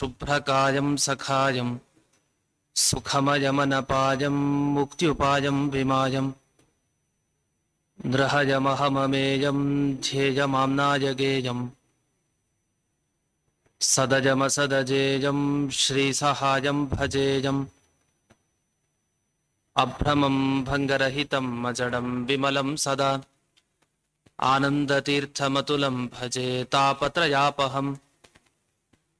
शुभ्रकायं सखायं सुखमयमनपायं मुक्त्युपायं विमायं नृहयमहममेयं ध्येयमाम्नाय गेयम् सदजमसदजेयं श्रीसहायं भजेयम् अभ्रमं भङ्गरहितम् अजडं विमलं सदा, आनन्दतीर्थमतुलं भजे तापत्रयापहम्।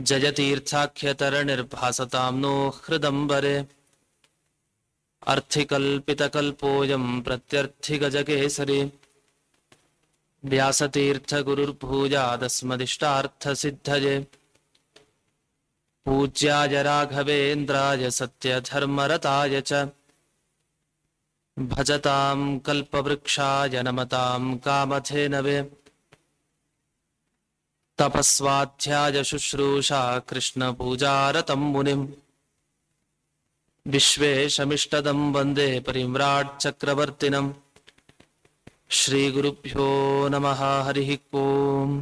जयतीर्थाख्यतरनिर्भासतां नो हृदम्बरे। अर्थिकल्पितकल्पोऽयं प्रत्यर्थिगजकेसरी। व्यासतीर्थगुरुर्भूयादस्मदिष्टार्थसिद्धये पूज्याय राघवेन्द्राय सत्यधर्मरताय च। भजतां कल्पवृक्षाय नमतां कामधेनवे। तपस्वाध्याय शुश्रूषा कृष्णपूजारतं मुनिम् विश्वेशमिष्टदं वन्दे परिम्राट् चक्रवर्तिनम् श्रीगुरुभ्यो नमः हरिः ओम्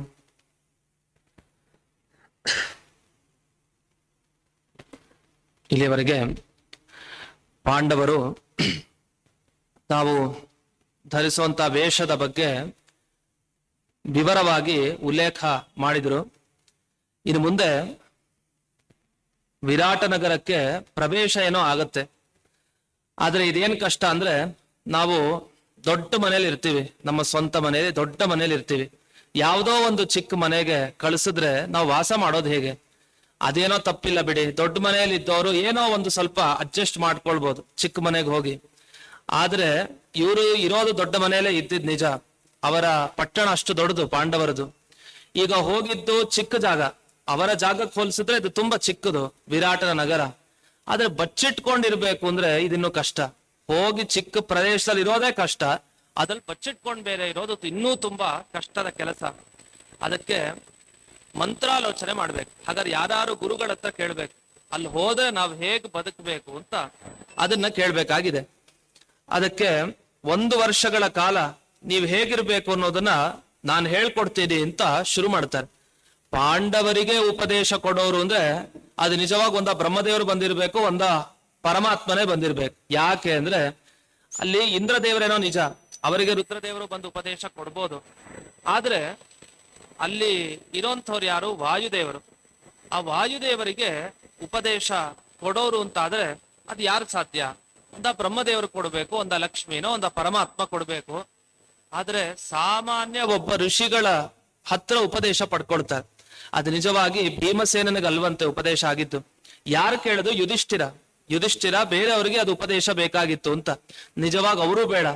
ಇಲ್ಲಿಯವರೆಗೆ ಪಾಂಡವರು ತಾವು ಧರಿಸುವಂತ ವೇಷದ ಬಗ್ಗೆ ವಿವರವಾಗಿ ಉಲ್ಲೇಖ ಮಾಡಿದರು. ಇನ್ನು ಮುಂದೆ ವಿರಾಟ ನಗರಕ್ಕೆ ಪ್ರವೇಶ ಏನೋ ಆಗತ್ತೆ. ಆದ್ರೆ ಇದೇನ್ ಕಷ್ಟ ಅಂದ್ರೆ ನಾವು ದೊಡ್ಡ ಮನೇಲಿ ಇರ್ತೀವಿ. ನಮ್ಮ ಸ್ವಂತ ಮನೆಯಲ್ಲಿ ದೊಡ್ಡ ಮನೇಲಿ ಇರ್ತೀವಿ. ಯಾವುದೋ ಒಂದು ಚಿಕ್ಕ ಮನೆಗೆ ಕಳಿಸಿದ್ರೆ ನಾವು ವಾಸ ಮಾಡೋದು ಹೇಗೆ? ಅದೇನೋ ತಪ್ಪಿಲ್ಲ ಬಿಡಿ. ದೊಡ್ಡ ಮನೆಯಲ್ಲಿ ಇದ್ದವರು ಏನೋ ಒಂದು ಸ್ವಲ್ಪ ಅಡ್ಜಸ್ಟ್ ಮಾಡ್ಕೊಳ್ಬಹುದು ಚಿಕ್ಕ ಮನೆಗೆ ಹೋಗಿ. ಆದ್ರೆ ಇವರು ಇರೋದು ದೊಡ್ಡ ಮನೆಯಲ್ಲೇ ಇದ್ದಿದ್ ನಿಜ. ಅವರ ಪಟ್ಟಣ ಅಷ್ಟು ದೊಡ್ಡದು, ಪಾಂಡವರದು. ಈಗ ಹೋಗಿದ್ದು ಚಿಕ್ಕ ಜಾಗ. ಅವರ ಜಾಗಕ್ಕೆ ಹೋಲಿಸಿದ್ರೆ ಇದು ತುಂಬಾ ಚಿಕ್ಕದು ವಿರಾಟನ ನಗರ. ಆದ್ರೆ ಬಚ್ಚಿಟ್ಕೊಂಡಿರ್ಬೇಕು ಅಂದ್ರೆ ಇದಿನ್ನೂ ಕಷ್ಟ. ಹೋಗಿ ಚಿಕ್ಕ ಪ್ರದೇಶದಲ್ಲಿ ಇರೋದೇ ಕಷ್ಟ. ಅದ್ರಲ್ಲಿ ಬಚ್ಚಿಟ್ಕೊಂಡ್ ಬೇರೆ ಇರೋದು ಇನ್ನೂ ತುಂಬಾ ಕಷ್ಟದ ಕೆಲಸ. ಅದಕ್ಕೆ ಮಂತ್ರಾಲೋಚನೆ ಮಾಡ್ಬೇಕು. ಹಾಗಾದ್ರೆ ಯಾರು ಗುರುಗಳ ಹತ್ರ ಕೇಳ್ಬೇಕು. ಅಲ್ಲಿ ಹೋದ್ರೆ ನಾವ್ ಹೇಗ್ ಬದುಕಬೇಕು ಅಂತ ಅದನ್ನ ಕೇಳ್ಬೇಕಾಗಿದೆ. ಅದಕ್ಕೆ ಒಂದು ವರ್ಷಗಳ ಕಾಲ ನೀವು ಹೇಗಿರ್ಬೇಕು ಅನ್ನೋದನ್ನ ನಾನು ಹೇಳ್ಕೊಡ್ತೀನಿ ಅಂತ ಶುರು ಮಾಡ್ತಾರೆ. ಪಾಂಡವರಿಗೆ ಉಪದೇಶ ಕೊಡೋರು ಅಂದ್ರೆ ಅದು ನಿಜವಾಗ ಒಂದ ಬ್ರಹ್ಮದೇವರು ಬಂದಿರ್ಬೇಕು, ಒಂದ ಪರಮಾತ್ಮನೇ ಬಂದಿರ್ಬೇಕು. ಯಾಕೆ ಅಂದ್ರೆ ಅಲ್ಲಿ ಇಂದ್ರದೇವರೇನೋ ನಿಜ, ಅವರಿಗೆ ರುದ್ರದೇವರು ಬಂದು ಉಪದೇಶ ಕೊಡ್ಬೋದು. ಆದ್ರೆ ಅಲ್ಲಿ ಇರೋಂಥವ್ರು ಯಾರು? ವಾಯುದೇವರು. ಆ ವಾಯುದೇವರಿಗೆ ಉಪದೇಶ ಕೊಡೋರು ಅಂತ ಆದ್ರೆ ಅದು ಯಾರು ಸಾಧ್ಯ? ಒಂದ ಬ್ರಹ್ಮದೇವರು ಕೊಡ್ಬೇಕು, ಒಂದ ಲಕ್ಷ್ಮಿನೋ, ಒಂದ ಪರಮಾತ್ಮ ಕೊಡ್ಬೇಕು. ಆದ್ರೆ ಸಾಮಾನ್ಯ ಒಬ್ಬ ಋಷಿಗಳ ಹತ್ರ ಉಪದೇಶ ಪಡ್ಕೊಳ್ತಾರೆ. ಅದು ನಿಜವಾಗಿ ಭೀಮಸೇನನಿಗೆ ಅಲ್ವಂತೆ ಉಪದೇಶ ಆಗಿತ್ತು ಯಾರು ಕೇಳೋದು ಯುಧಿಷ್ಠಿರ. ಯುಧಿಷ್ಠಿರ ಬೇರೆಯವರಿಗೆ ಅದು ಉಪದೇಶ ಬೇಕಾಗಿತ್ತು ಅಂತ. ನಿಜವಾಗಿ ಅವರು ಬೇಡ.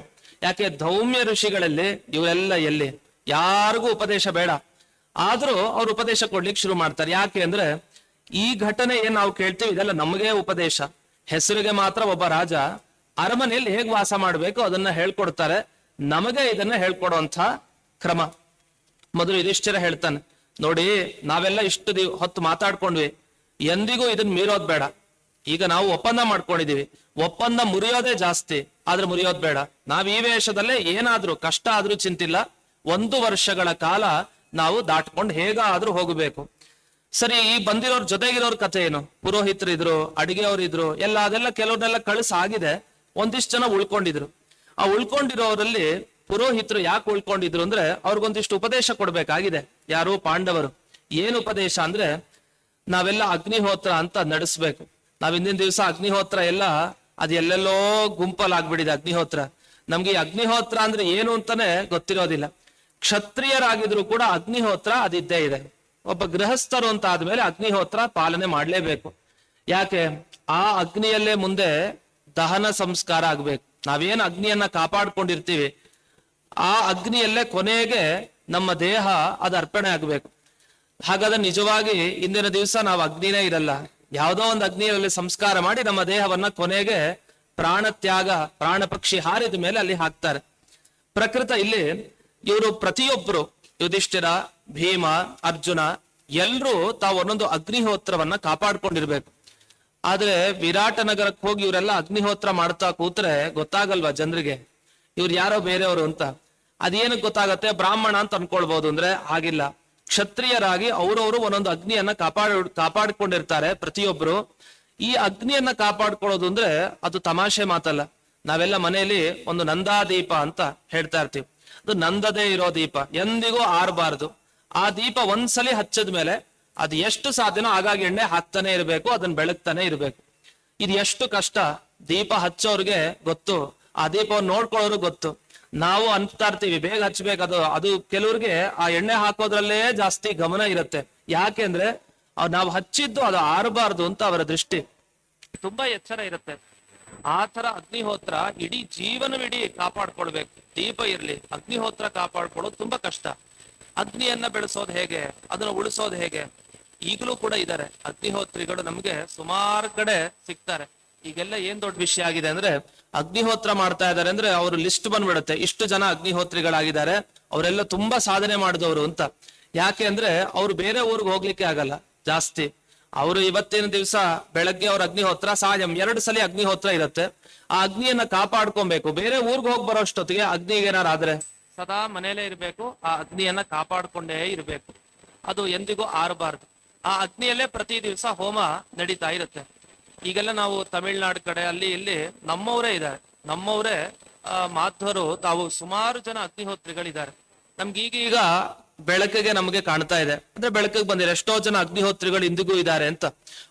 ಯಾಕೆ ಧೌಮ್ಯ ಋಷಿಗಳಲ್ಲಿ ಇವರೆಲ್ಲ ಎಲ್ಲಿ? ಯಾರಿಗೂ ಉಪದೇಶ ಬೇಡ. ಆದ್ರೂ ಅವ್ರು ಉಪದೇಶ ಕೊಡ್ಲಿಕ್ಕೆ ಶುರು ಮಾಡ್ತಾರೆ. ಯಾಕೆ ಅಂದ್ರೆ ಈ ಘಟನೆ ಏನ್ ನಾವು ಕೇಳ್ತೀವಿ, ಇದೆಲ್ಲ ನಮಗೆ ಉಪದೇಶ. ಹೆಸರಿಗೆ ಮಾತ್ರ ಒಬ್ಬ ರಾಜ ಅರಮನೆಯಲ್ಲಿ ಹೇಗ್ ವಾಸ ಮಾಡ್ಬೇಕು ಅದನ್ನ ಹೇಳ್ಕೊಡ್ತಾರೆ. ನಮಗೆ ಇದನ್ನ ಹೇಳ್ಕೊಡುವಂತ ಕ್ರಮ. ಮೊದಲು ಯುಧಿಷ್ಠಿರ ಹೇಳ್ತಾನೆ, ನೋಡಿ, ನಾವೆಲ್ಲ ಇಷ್ಟು ದಿವ್, ಹೊತ್ತು ಮಾತಾಡ್ಕೊಂಡ್ವಿ, ಎಂದಿಗೂ ಇದನ್ನ ಮೀರೋದ್ ಬೇಡ. ಈಗ ನಾವು ಒಪ್ಪಂದ ಮಾಡ್ಕೊಂಡಿದೀವಿ. ಒಪ್ಪಂದ ಮುರಿಯೋದೇ ಜಾಸ್ತಿ, ಆದ್ರೆ ಮುರಿಯೋದ್ ಬೇಡ. ನಾವ್ ಈ ವೇಷದಲ್ಲೇ ಏನಾದ್ರೂ ಕಷ್ಟ ಆದ್ರೂ ಚಿಂತಿಲ್ಲ, ಒಂದು ವರ್ಷಗಳ ಕಾಲ ನಾವು ದಾಟ್ಕೊಂಡು ಹೇಗಾದ್ರೂ ಹೋಗಬೇಕು. ಸರಿ, ಈ ಬಂದಿರೋರ್ ಜೊತೆಗಿರೋರ್ ಕಥೆ ಏನು? ಪುರೋಹಿತರು ಇದ್ರು ಎಲ್ಲ ಅದೆಲ್ಲ ಕೆಲವ್ರನ್ನೆಲ್ಲ ಕಳಿಸ್ ಆಗಿದೆ ಒಂದಿಷ್ಟು ಜನ ಉಳ್ಕೊಂಡಿದ್ರು. ಆ ಉಳ್ಕೊಂಡಿರೋರಲ್ಲಿ ಪುರೋಹಿತರು ಯಾಕೆ ಉಳ್ಕೊಂಡಿದ್ರು ಅಂದ್ರೆ ಅವ್ರಿಗೊಂದಿಷ್ಟು ಉಪದೇಶ ಕೊಡ್ಬೇಕಾಗಿದೆ. ಯಾರು ಪಾಂಡವರು. ಏನ್ ಉಪದೇಶ ಅಂದ್ರೆ ನಾವೆಲ್ಲ ಅಗ್ನಿಹೋತ್ರ ಅಂತ ನಡೆಸ್ಬೇಕು. ನಾವ್ ಹಿಂದಿನ ದಿವಸ ಅಗ್ನಿಹೋತ್ರ ಎಲ್ಲ ಅದ್ ಎಲ್ಲೆಲ್ಲೋ ಗುಂಪಲ್ಲಾಗ್ಬಿಟ್ಟಿದೆ ಅಗ್ನಿಹೋತ್ರ. ನಮ್ಗೆ ಅಗ್ನಿಹೋತ್ರ ಅಂದ್ರೆ ಏನು ಅಂತಾನೆ ಗೊತ್ತಿರೋದಿಲ್ಲ. ಕ್ಷತ್ರಿಯರಾಗಿದ್ರು ಕೂಡ ಅಗ್ನಿಹೋತ್ರ ಅದಿದ್ದೇ ಇದೆ. ಒಬ್ಬ ಗೃಹಸ್ಥರು ಅಂತ ಆದ್ಮೇಲೆ ಅಗ್ನಿಹೋತ್ರ ಪಾಲನೆ ಮಾಡ್ಲೇಬೇಕು. ಯಾಕೆ? ಆ ಅಗ್ನಿಯಲ್ಲೇ ಮುಂದೆ ದಹನ ಸಂಸ್ಕಾರ ಆಗ್ಬೇಕು. ನಾವೇನ್ ಅಗ್ನಿಯನ್ನ ಕಾಪಾಡ್ಕೊಂಡಿರ್ತೀವಿ, ಆ ಅಗ್ನಿಯಲ್ಲೇ ಕೊನೆಗೆ ನಮ್ಮ ದೇಹ ಅದು ಅರ್ಪಣೆ ಆಗ್ಬೇಕು. ಹಾಗಾದ್ರೆ ನಿಜವಾಗಿ ಇಂದಿನ ದಿವಸ ನಾವು ಅಗ್ನಿನೇ ಇರಲ್ಲ. ಯಾವುದೋ ಒಂದು ಅಗ್ನಿಯಲ್ಲಿ ಸಂಸ್ಕಾರ ಮಾಡಿ ನಮ್ಮ ದೇಹವನ್ನ ಕೊನೆಗೆ ಪ್ರಾಣ ತ್ಯಾಗ ಪ್ರಾಣ ಪಕ್ಷಿ ಹಾರಿದ ಮೇಲೆ ಅಲ್ಲಿ ಹಾಕ್ತಾರೆ. ಪ್ರಕೃತ ಇಲ್ಲಿ ಇವರು ಪ್ರತಿಯೊಬ್ಬರು ಯುಧಿಷ್ಠಿರ, ಭೀಮ, ಅರ್ಜುನ, ಎಲ್ರೂ ತಾವು ಒಂದೊಂದು ಅಗ್ನಿಹೋತ್ರವನ್ನ ಕಾಪಾಡ್ಕೊಂಡಿರ್ಬೇಕು. ಆದ್ರೆ ವಿರಾಟ ನಗರಕ್ಕೆ ಹೋಗಿ ಇವರೆಲ್ಲ ಅಗ್ನಿಹೋತ್ರ ಮಾಡ್ತಾ ಕೂತ್ರೆ ಗೊತ್ತಾಗಲ್ವಾ ಜನರಿಗೆ? ಇವ್ರು ಯಾರೋ ಬೇರೆಯವರು ಅಂತ. ಅದೇನಕ್ ಗೊತ್ತಾಗತ್ತೆ? ಬ್ರಾಹ್ಮಣ ಅಂತ ಅನ್ಕೊಳ್ಬಹುದು ಅಂದ್ರೆ ಆಗಿಲ್ಲ ಕ್ಷತ್ರಿಯರಾಗಿ ಅವರವರು ಒಂದೊಂದು ಅಗ್ನಿಯನ್ನ ಕಾಪಾಡ್ ಕಾಪಾಡ್ಕೊಂಡಿರ್ತಾರೆ ಪ್ರತಿಯೊಬ್ರು. ಈ ಅಗ್ನಿಯನ್ನ ಕಾಪಾಡ್ಕೊಳ್ಳೋದು ಅಂದ್ರೆ ಅದು ತಮಾಷೆ ಮಾತಲ್ಲ. ನಾವೆಲ್ಲ ಮನೆಯಲ್ಲಿ ಒಂದು ನಂದಾದೀಪ ಅಂತ ಹೇಳ್ತಾ ಇರ್ತೀವಿ. ಅದು ನಂದದೇ ಇರೋ ದೀಪ. ಎಂದಿಗೂ ಆರಬಾರದು. ಆ ದೀಪ ಒಂದ್ಸಲಿ ಹಚ್ಚದ ಮೇಲೆ ಅದು ಎಷ್ಟು ಸಾಧ್ಯನೋ ಆಗಾಗ ಎಣ್ಣೆ ಹಾಕ್ತಾನೆ ಇರಬೇಕು, ಅದನ್ನ ಬೆಳಗ್ತಾನೆ ಇರಬೇಕು. ಇದು ಎಷ್ಟು ಕಷ್ಟ. ದೀಪ ಹಚ್ಚೋರ್ಗೆ ಗೊತ್ತು. ಆ ದೀಪವನ್ನು ನೋಡ್ಕೊಳ್ಳೋರು ಗೊತ್ತು. ನಾವು ಅನ್ತಾ ಇರ್ತೀವಿ, ಬೇಗ ಹಚ್ಬೇಕು ಅದು. ಅದು ಕೆಲವ್ರಿಗೆ ಆ ಎಣ್ಣೆ ಹಾಕೋದ್ರಲ್ಲೇ ಜಾಸ್ತಿ ಗಮನ ಇರುತ್ತೆ. ಯಾಕೆಂದ್ರೆ ನಾವು ಹಚ್ಚಿದ್ದು ಅದು ಆರಬಾರ್ದು ಅಂತ ಅವರ ದೃಷ್ಟಿ. ತುಂಬಾ ಎಚ್ಚರ ಇರುತ್ತೆ. ಆ ತರ ಅಗ್ನಿಹೋತ್ರ ಇಡೀ ಜೀವನವಿಡೀ ಕಾಪಾಡ್ಕೊಳ್ಬೇಕು. ದೀಪ ಇರ್ಲಿ, ಅಗ್ನಿಹೋತ್ರ ಕಾಪಾಡ್ಕೊಳ್ಳೋದು ತುಂಬಾ ಕಷ್ಟ. ಅಗ್ನಿಯನ್ನ ಬೆಳೆಸೋದು ಹೇಗೆ, ಅದನ್ನ ಉಳಿಸೋದು ಹೇಗೆ? ಈಗಲೂ ಕೂಡ ಇದ್ದಾರೆ. ಅಗ್ನಿಹೋತ್ರಿಗಳು ನಮ್ಗೆ ಸುಮಾರು ಕಡೆ ಸಿಗ್ತಾರೆ. ಈಗೆಲ್ಲ ಏನ್ ದೊಡ್ಡ ವಿಷಯ ಆಗಿದೆ ಅಂದ್ರೆ, ಅಗ್ನಿಹೋತ್ರ ಮಾಡ್ತಾ ಇದ್ದಾರೆ ಅಂದ್ರೆ ಅವ್ರ ಲಿಸ್ಟ್ ಬಂದ್ಬಿಡುತ್ತೆ. ಇಷ್ಟು ಜನ ಅಗ್ನಿಹೋತ್ರಿಗಳಾಗಿದ್ದಾರೆ. ಅವರೆಲ್ಲ ತುಂಬಾ ಸಾಧನೆ ಮಾಡಿದವರು ಅಂತ. ಯಾಕೆ ಅಂದ್ರೆ, ಅವ್ರು ಬೇರೆ ಊರಿಗೆ ಹೋಗ್ಲಿಕ್ಕೆ ಆಗಲ್ಲ. ಜಾಸ್ತಿ. ಅವರು ಇವತ್ತಿನ ದಿವಸ ಬೆಳಗ್ಗೆ ಅವ್ರ ಅಗ್ನಿಹೋತ್ರ, ಸಾಯಂ ಎರಡು ಸಲ ಅಗ್ನಿಹೋತ್ರ ಇರುತ್ತೆ. ಆ ಅಗ್ನಿಯನ್ನ ಕಾಪಾಡ್ಕೊಬೇಕು. ಬೇರೆ ಊರ್ಗ್ ಹೋಗಿ ಬರೋಷ್ಟೊತ್ತಿಗೆ ಅಗ್ನಿಗೆ ಏನಾರಾದ್ರೆ ಸದಾ ಮನೇಲೆ ಇರ್ಬೇಕು. ಆ ಅಗ್ನಿಯನ್ನ ಕಾಪಾಡ್ಕೊಂಡೇ ಇರ್ಬೇಕು. ಅದು ಎಂದಿಗೂ ಆರಬಾರ್ದು. ಆ ಅಗ್ನಿಯಲ್ಲೇ ಪ್ರತಿ ದಿವಸ ಹೋಮ ನಡೀತಾ ಇರುತ್ತೆ. ಈಗೆಲ್ಲ ನಾವು ತಮಿಳ್ನಾಡು ಕಡೆ ಅಲ್ಲಿ ಇಲ್ಲಿ ನಮ್ಮವರೇ ಇದ್ದಾರೆ. ನಮ್ಮವರೇ ಮಾಧ್ವರು, ತಾವು ಸುಮಾರು ಜನ ಅಗ್ನಿಹೋತ್ರಿಗಳಿದ್ದಾರೆ ನಮ್ಗೆ ಈಗೀಗ ಬೆಳಕಿಗೆ ನಮಗೆ ಕಾಣ್ತಾ ಇದೆ. ಅಂದ್ರೆ ಬೆಳಕಿಗೆ ಬಂದಿದೆ ಎಷ್ಟೋ ಜನ ಅಗ್ನಿಹೋತ್ರಿಗಳು ಇಂದಿಗೂ ಇದ್ದಾರೆ ಅಂತ.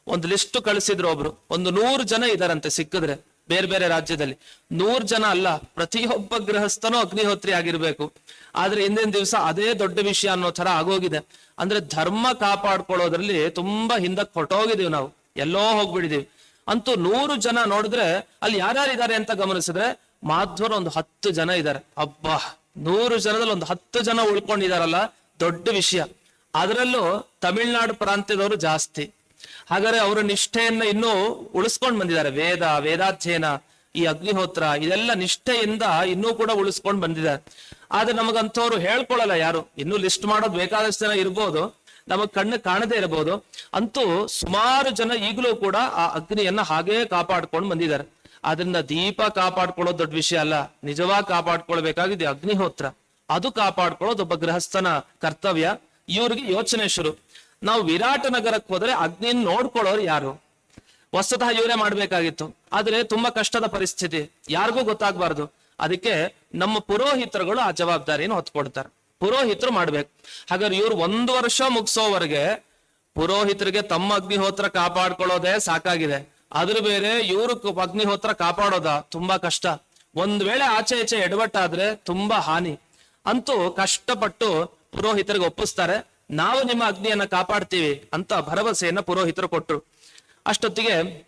ಒಂದು ಲಿಸ್ಟ್ ಕಳಿಸಿದ್ರು ಒಬ್ರು. ಒಂದು ನೂರು ಜನ ಇದಾರಂತೆ ಸಿಕ್ಕಿದ್ರೆ. ಬೇರೆ ಬೇರೆ ರಾಜ್ಯದಲ್ಲಿ. ನೂರ್ ಜನ ಅಲ್ಲ, ಪ್ರತಿಯೊಬ್ಬ ಗೃಹಸ್ಥನೂ ಅಗ್ನಿಹೋತ್ರಿ ಆಗಿರ್ಬೇಕು. ಆದ್ರೆ ಹಿಂದಿನ ದಿವಸ ಅದೇ ದೊಡ್ಡ ವಿಷಯ ಅನ್ನೋ ತರ ಆಗೋಗಿದೆ. ಅಂದ್ರೆ ಧರ್ಮ ಕಾಪಾಡ್ಕೊಳ್ಳೋದ್ರಲ್ಲಿ ತುಂಬಾ ಹಿಂದಕ್ಕೆ ಹೊರಟೋಗಿದೀವಿ ನಾವು. ಎಲ್ಲೋ ಹೋಗ್ಬಿಡಿದೀವಿ ಅಂತೂ ನೂರು ಜನ ನೋಡಿದ್ರೆ ಅಲ್ಲಿ ಯಾರ್ಯಾರು ಇದಾರೆ ಅಂತ ಗಮನಿಸಿದ್ರೆ ಮಾಧ್ವರು ಒಂದು ಹತ್ತು ಜನ ಇದ್ದಾರೆ. ಅಬ್ಬಾ, ನೂರು ಜನದಲ್ಲಿ ಒಂದು ಹತ್ತು ಜನ ಉಳ್ಕೊಂಡಿದಾರಲ್ಲ ದೊಡ್ಡ ವಿಷಯ. ಅದರಲ್ಲೂ ತಮಿಳ್ನಾಡು ಪ್ರಾಂತ್ಯದವರು ಜಾಸ್ತಿ. ಹಾಗಾದ್ರೆ ಅವರ ನಿಷ್ಠೆಯನ್ನ ಇನ್ನೂ ಉಳಿಸ್ಕೊಂಡ್ ಬಂದಿದ್ದಾರೆ. ವೇದ, ವೇದಾಧ್ಯಯನ, ಈ ಅಗ್ನಿಹೋತ್ರ, ಇದೆಲ್ಲ ನಿಷ್ಠೆಯಿಂದ ಇನ್ನೂ ಕೂಡ ಉಳಿಸ್ಕೊಂಡ್ ಬಂದಿದ್ದಾರೆ ಆದ್ರೆ ನಮಗಂಥವ್ರು ಹೇಳ್ಕೊಳಲ್ಲ ಯಾರು. ಇನ್ನೂ ಲಿಸ್ಟ್ ಮಾಡೋದು ಬೇಕಾದಷ್ಟು ಜನ ಇರ್ಬೋದು. ನಮಗ್ ಕಣ್ಣು ಕಾಣದೇ ಇರಬಹುದು ಅಂತೂ ಸುಮಾರು ಜನ ಈಗಲೂ ಕೂಡ ಆ ಅಗ್ನಿಯನ್ನ ಹಾಗೇ ಕಾಪಾಡ್ಕೊಂಡು ಬಂದಿದ್ದಾರೆ. ಅದರಿಂದ ದೀಪ ಕಾಪಾಡ್ಕೊಳ್ಳೋದು ದೊಡ್ಡ ವಿಷಯ ಅಲ್ಲ. ನಿಜವಾಗಿ ಕಾಪಾಡ್ಕೊಳ್ಬೇಕಾಗಿದೆ ಅಗ್ನಿಹೋತ್ರ. ಅದು ಕಾಪಾಡ್ಕೊಳ್ಳೋದು ಒಬ್ಬ ಗೃಹಸ್ಥನ ಕರ್ತವ್ಯ. ಇವ್ರಿಗೆ ಯೋಚನೆ ಶುರು. ನಾವು ವಿರಾಟ ನಗರಕ್ಕೆ ಹೋದ್ರೆ ಅಗ್ನಿನ್ ನೋಡ್ಕೊಳ್ಳೋರು ಯಾರು? ವಸ್ತುತಃ ಇವರೇ ಮಾಡ್ಬೇಕಾಗಿತ್ತು. ಆದ್ರೆ ತುಂಬಾ ಕಷ್ಟದ ಪರಿಸ್ಥಿತಿ. ಯಾರಿಗೂ ಗೊತ್ತಾಗ್ಬಾರ್ದು. ಅದಕ್ಕೆ ನಮ್ಮ ಪುರೋಹಿತರುಗಳು ಆ ಜವಾಬ್ದಾರಿಯನ್ನು ಹೊತ್ಕೊಡ್ತಾರೆ. ಪುರೋಹಿತರು ಮಾಡ್ಬೇಕು. ಹಾಗಾದ್ರೆ ಇವ್ರು ಒಂದು ವರ್ಷ ಮುಗಿಸೋವರೆಗೆ ಪುರೋಹಿತರಿಗೆ ತಮ್ಮ ಅಗ್ನಿಹೋತ್ರ ಕಾಪಾಡ್ಕೊಳ್ಳೋದೇ ಸಾಕಾಗಿದೆ. ಅದ್ರ ಬೇರೆ ಇವ್ರು ಅಗ್ನಿಹೋತ್ರ ಕಾಪಾಡೋದ? ತುಂಬಾ ಕಷ್ಟ. ಒಂದ್ ವೇಳೆ ಆಚೆ ಈಚೆ ಎಡವಟ್ಟಾದ್ರೆ ತುಂಬಾ ಹಾನಿ. ಅಂತೂ ಕಷ್ಟಪಟ್ಟು ಪುರೋಹಿತರಿಗೆ ಒಪ್ಪಿಸ್ತಾರೆ. ನಾವು ನಿಮ್ಮ ಅಗ್ನಿಯನ್ನ ಕಾಪಾಡ್ತೀವಿ ಅಂತ ಭರವಸೆಯನ್ನ ಪುರೋಹಿತರು ಕೊಟ್ರು. ಅಷ್ಟೊತ್ತಿಗೆ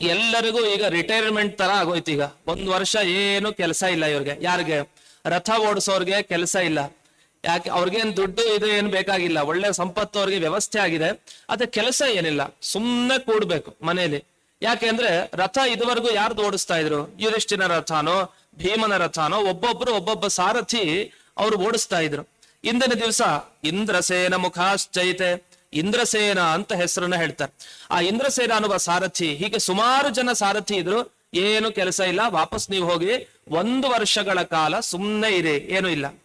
ಎಲ್ಲರಿಗೂ ಈಗ ರಿಟೈರ್ಮೆಂಟ್ ತರ ಆಗೋಯ್ತು ಈಗ. ಒಂದ್ ವರ್ಷ ಏನು ಕೆಲಸ ಇಲ್ಲ ಇವ್ರಿಗೆ. ಯಾರಿಗೆ? ರಥ ಓಡಿಸೋರ್ಗೆ ಕೆಲಸ ಇಲ್ಲ. ಯಾಕೆ? ಅವ್ರಿಗೇನ್ ದುಡ್ಡು ಇದು ಏನು ಬೇಕಾಗಿಲ್ಲ. ಒಳ್ಳೆ ಸಂಪತ್ತು ಅವ್ರಿಗೆ ವ್ಯವಸ್ಥೆ ಆಗಿದೆ. ಅದೇ ಕೆಲಸ ಏನಿಲ್ಲ. ಸುಮ್ನೆ ಕೂಡ್ಬೇಕು ಮನೆಯಲ್ಲಿ ಯಾಕೆಂದ್ರೆ ರಥ ಇದುವರೆಗೂ ಯಾರ್ದು ಓಡಿಸ್ತಾ ಇದ್ರು? ಯುಧಿಷ್ಠಿನ ರಥನೋ ಭೀಮನ ರಥನೋ ಒಬ್ಬೊಬ್ರು ಒಬ್ಬೊಬ್ಬ ಸಾರಥಿ ಅವ್ರು ಓಡಿಸ್ತಾ ಇದ್ರು. ಇಂದಿನ ದಿವಸ ಇಂದ್ರಸೇನ ಮುಖಾಶ್ಚೈತೆ ಇಂದ್ರಸೇನ ಅಂತ ಹೆಸರನ್ನ ಹೇಳ್ತಾರೆ. ಆ ಇಂದ್ರಸೇನ ಅನ್ನುವ ಸಾರಥಿ, ಹೀಗೆ ಸುಮಾರು ಜನ ಸಾರಥಿ ಇದ್ರು, ಏನು ಕೆಲಸ ಇಲ್ಲ, ವಾಪಸ್ ನೀವು ಹೋಗಿ ಒಂದು ವರ್ಷಗಳ ಕಾಲ ಸುಮ್ಮನೆ ಇರಿ, ಏನು ಇಲ್ಲ.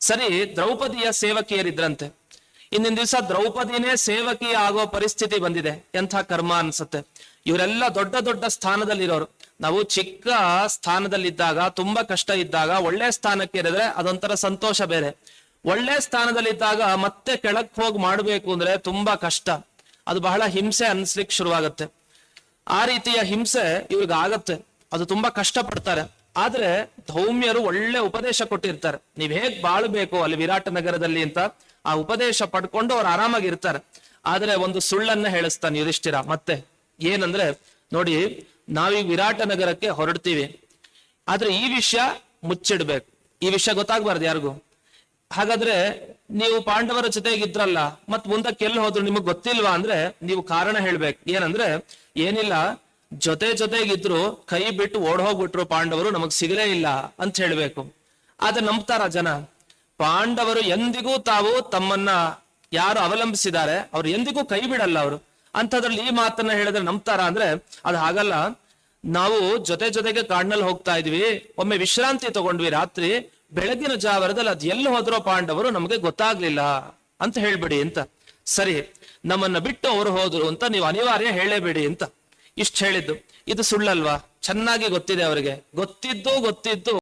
ಸರಿ, ದ್ರೌಪದಿಯ ಸೇವಕಿಯರಿದ್ರಂತೆ. ಇಂದಿನ ದಿವಸ ದ್ರೌಪದಿನೇ ಸೇವಕಿ ಆಗೋ ಪರಿಸ್ಥಿತಿ ಬಂದಿದೆ. ಎಂಥ ಕರ್ಮ ಅನ್ಸುತ್ತೆ. ಇವರೆಲ್ಲ ದೊಡ್ಡ ದೊಡ್ಡ ಸ್ಥಾನದಲ್ಲಿರೋರು. ನಾವು ಚಿಕ್ಕ ಸ್ಥಾನದಲ್ಲಿದ್ದಾಗ, ತುಂಬಾ ಕಷ್ಟ ಇದ್ದಾಗ, ಒಳ್ಳೆ ಸ್ಥಾನಕ್ಕೆ ಇರಿದ್ರೆ ಅದೊಂಥರ ಸಂತೋಷ ಬೇರೆ. ಒಳ್ಳೆ ಸ್ಥಾನದಲ್ಲಿದ್ದಾಗ ಮತ್ತೆ ಕೆಳಕ್ ಹೋಗಿ ಮಾಡಬೇಕು ಅಂದ್ರೆ ತುಂಬಾ ಕಷ್ಟ. ಅದು ಬಹಳ ಹಿಂಸೆ ಅನ್ಸ್ಲಿಕ್ಕೆ ಶುರುವಾಗತ್ತೆ. ಆ ರೀತಿಯ ಹಿಂಸೆ ಇವ್ರಿಗೆ ಆಗತ್ತೆ. ಅದು ತುಂಬಾ ಕಷ್ಟ ಪಡ್ತಾರೆ ಆದ್ರೆ ಧೌಮ್ಯರು ಒಳ್ಳೆ ಉಪದೇಶ ಕೊಟ್ಟಿರ್ತಾರೆ. ನೀವ್ ಹೇಗ್ ಬಾಳ್ಬೇಕು ಅಲ್ಲಿ ವಿರಾಟ ನಗರದಲ್ಲಿ ಅಂತ ಆ ಉಪದೇಶ ಪಡ್ಕೊಂಡು ಅವ್ರು ಆರಾಮಾಗಿರ್ತಾರೆ ಆದ್ರೆ ಒಂದು ಸುಳ್ಳನ್ನ ಹೇಳಿಸ್ತಾನೆ ಯುಧಿಷ್ಠಿರ. ಮತ್ತೆ ಏನಂದ್ರೆ, ನೋಡಿ ನಾವೀಗ ವಿರಾಟ ನಗರಕ್ಕೆ ಹೊರಡ್ತೀವಿ. ಆದ್ರೆ ಈ ವಿಷಯ ಮುಚ್ಚಿಡ್ಬೇಕು. ಈ ವಿಷಯ ಗೊತ್ತಾಗ್ಬಾರ್ದು ಯಾರಿಗೂ. ಹಾಗಾದ್ರೆ ನೀವು ಪಾಂಡವರ ಜೊತೆಗಿದ್ರಲ್ಲ ಮತ್ ಮುಂದಕ್ಕೆ ಎಲ್ಲಿ ಹೋದ್ರು ನಿಮಗ್ ಗೊತ್ತಿಲ್ವಾ? ಅಂದ್ರೆ ನೀವು ಕಾರಣ ಹೇಳ್ಬೇಕು. ಏನಂದ್ರೆ, ಏನಿಲ್ಲ, ಜೊತೆ ಜೊತೆಗಿದ್ರು ಕೈ ಬಿಟ್ಟು ಓಡ್ ಹೋಗ್ಬಿಟ್ರು ಪಾಂಡವರು, ನಮಗ್ ಸಿಗಲೇ ಇಲ್ಲ ಅಂತ ಹೇಳ್ಬೇಕು. ಆದ್ರೆ ನಂಬ್ತಾರ ಜನ? ಪಾಂಡವರು ಎಂದಿಗೂ ತಾವು ತಮ್ಮನ್ನ ಯಾರು ಅವಲಂಬಿಸಿದ್ದಾರೆ, ಅವ್ರು ಎಂದಿಗೂ ಕೈ ಬಿಡಲ್ಲ ಅವರು. ಅಂಥದ್ರಲ್ಲಿ ಈ ಮಾತನ್ನ ಹೇಳಿದ್ರೆ ನಂಬ್ತಾರ? ಅಂದ್ರೆ ಅದು ಹಾಗಲ್ಲ. ನಾವು ಜೊತೆ ಜೊತೆಗೆ ಕಾಡ್ನಲ್ಲಿ ಹೋಗ್ತಾ ಇದ್ವಿ, ಒಮ್ಮೆ ವಿಶ್ರಾಂತಿ ತಗೊಂಡ್ವಿ ರಾತ್ರಿ ಬೆಳಗಿನ ಜಾವರದಲ್ಲಿ ಅದ್ ಎಲ್ಲಿ ಹೋದ್ರೋ ಪಾಂಡವರು ನಮಗೆ ಗೊತ್ತಾಗ್ಲಿಲ್ಲ ಅಂತ ಹೇಳ್ಬಿಡಿ ಅಂತ. ಸರಿ, ನಮ್ಮನ್ನ ಬಿಟ್ಟು ಅವರು ಹೋದ್ರು ಅಂತ ನೀವು ಅನಿವಾರ್ಯ ಹೇಳೇಬೇಡಿ ಅಂತ. ಇಷ್ಟ ಹೇಳಿದ್ದು. ಇದು ಸುಳ್ಳಲ್ವಾ? ಚೆನ್ನಾಗಿ ಗೊತ್ತಿದೆ ಅವರಿಗೆ. ಗೊತ್ತಿದ್ದು ಗೊತ್ತಿದ್ದು.